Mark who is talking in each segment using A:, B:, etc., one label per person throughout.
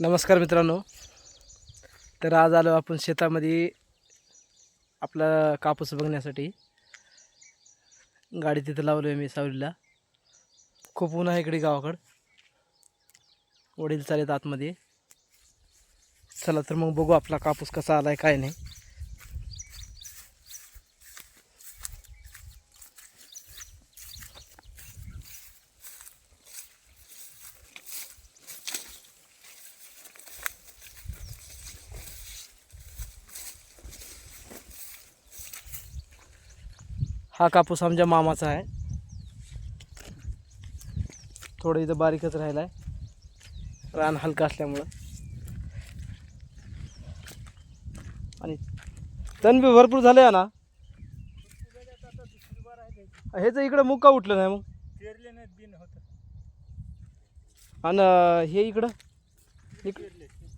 A: नमस्कार मित्रांनो. तर आज आलो आपण शेतामध्ये आपला कापूस बघण्यासाठी. गाडी तिथं लावलो आहे मी सावलीला. खूप ऊन आहे इकडे गावाकडं. वडील चालेत आतमध्ये. चला तर मग बघू आपला कापूस कसा आला आहे काय नाही. हा कापूस आमच्या मामाचा आहे. थोडं इथं बारीकच राहिला आहे रान हलका असल्यामुळं. आणि तण बी भरपूर झालं आहे ना. ह्याचं इकडं मुग का उठलं नाही मग?
B: पेरले नाहीत बिन होत.
A: आणि हे इकडं? इक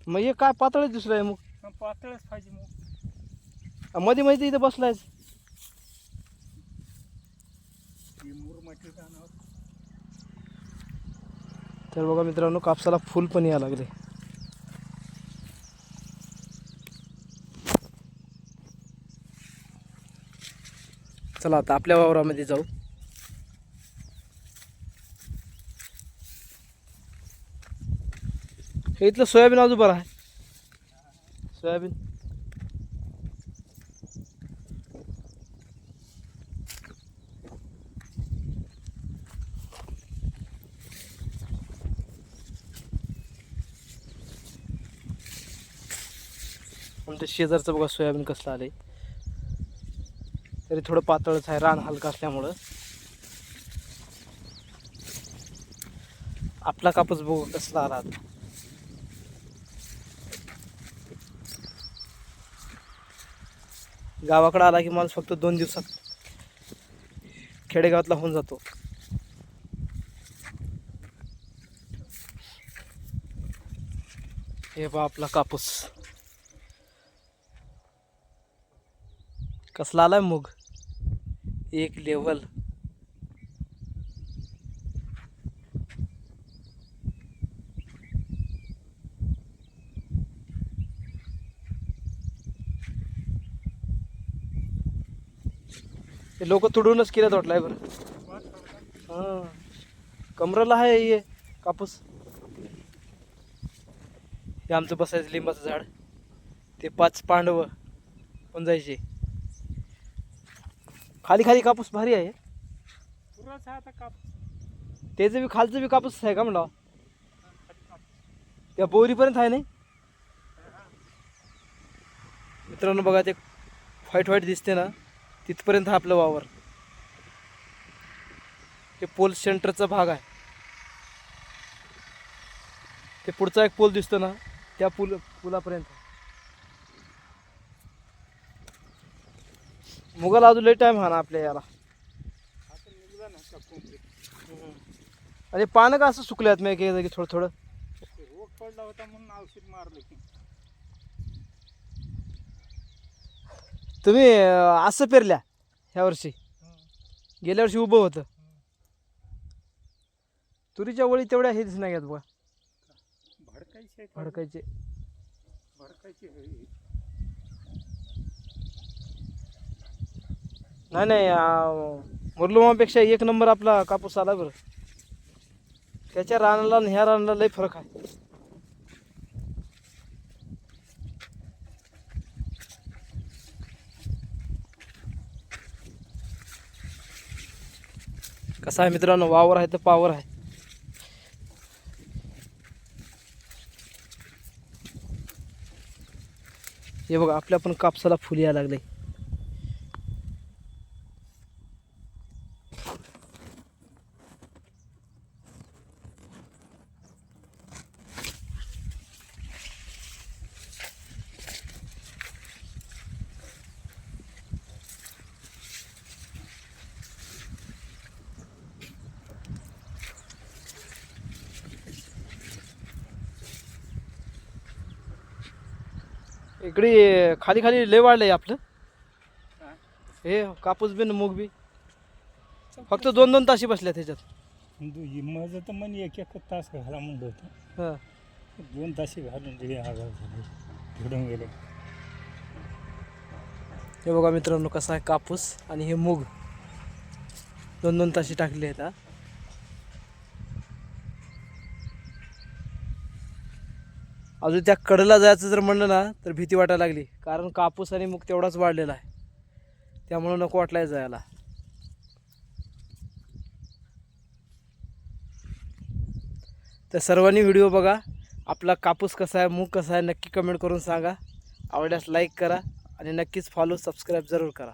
A: मग हे काय पातळच दिसलं आहे मग
B: पातळच पाहिजे मग.
A: मध्ये मध्ये इथं बसलाय तर बघा मित्रांनो कापसाला फुल पण यायला लागले. चला आता आपल्या वावरामध्ये जाऊ. हे इथलं सोयाबीन अजून बरं आहे. सोयाबीन. आमच्या शेजारचं बघा सोयाबीन कसलं आहे तरी थोडं पातळच आहे रान हलका असल्यामुळं. आपला कापूस बघू कसला आला गावाकडे आला की माणूस फक्त दोन दिवसात खेडेगावातला होऊन जातो. हे बा आपला कापूस. कसला आलाय मूग? एक लेवल लोक तुडूनच केलं वाटलाय बरं. हां. आहे हे कापूस. हे आमचं बसायचं लिंबाचं झाड. ते पाच पांडव पण जायचे. खाली खाली कापूस भारी आहे.
B: पुराच आहे आता कापूस.
A: त्याचं बी खालचं बी कापूस आहे का म्हणला? त्या बोरीपर्यंत आहे नाही? मित्रांनो बघा ते व्हाईट व्हाईट दिसते ना तिथपर्यंत हा आपलं वावर. हे पोल सेंटरचा भाग आहे. ते पुढचा एक पोल दिसतो ना त्या पुल पुलापर्यंत. मुगाला अजून लय टाइम हा ना आपल्या याला. आणि पानं का असं सुकल्यात मी की थोडं थोडं.
B: रोग पडला होता म्हणून औषध मारलं की
A: तुम्ही असं पेरल्या ह्या वर्षी. गेल्या वर्षी उभं होतं. तुरीच्या वळी तेवढ्या हे दिसणार घेत बघा.
B: भडकायचे
A: भडकायचे.
B: भडकायचे
A: नाही नाही मुरलुमापेक्षा एक नंबर आपला कापूस आला बरं. त्याच्या रानाला आणि ह्या रानाला लई फरक आहे. कसा आहे मित्रांनो? वावर आहे तर पावर आहे. हे बघा आपल्या पण कापसाला फुल यायला लागले. इकडे खाली खाली लय वाढलंय आपलं.
B: हा.
A: कापूस बिन मूग बी. फक्त दोन दोन ताशी बसल्या त्याच्यात
B: दु- माझं तर मन एक एक तास घाला म्हणलं होतं.
A: हां.
B: दोन ताशी घालून दिली आगाव घडून गेले.
A: हे बघा मित्रांनो कसा आहे कापूस आणि हे मूग. दोन दोन ताशी टाकले आहेत हा. अजून त्या कडला जायचं जर म्हणलं ना तर भीती वाटायला लागली. कारण कापूस आणि मूग तेवढाच वाढलेला आहे. त्यामुळं नको वाटलाय जायला. तर सर्वांनी व्हिडिओ बघा. आपला कापूस कसा आहे मूग कसा आहे नक्की कमेंट करून सांगा. आवडल्यास लाईक करा आणि नक्कीच फॉलो सबस्क्राईब जरूर करा.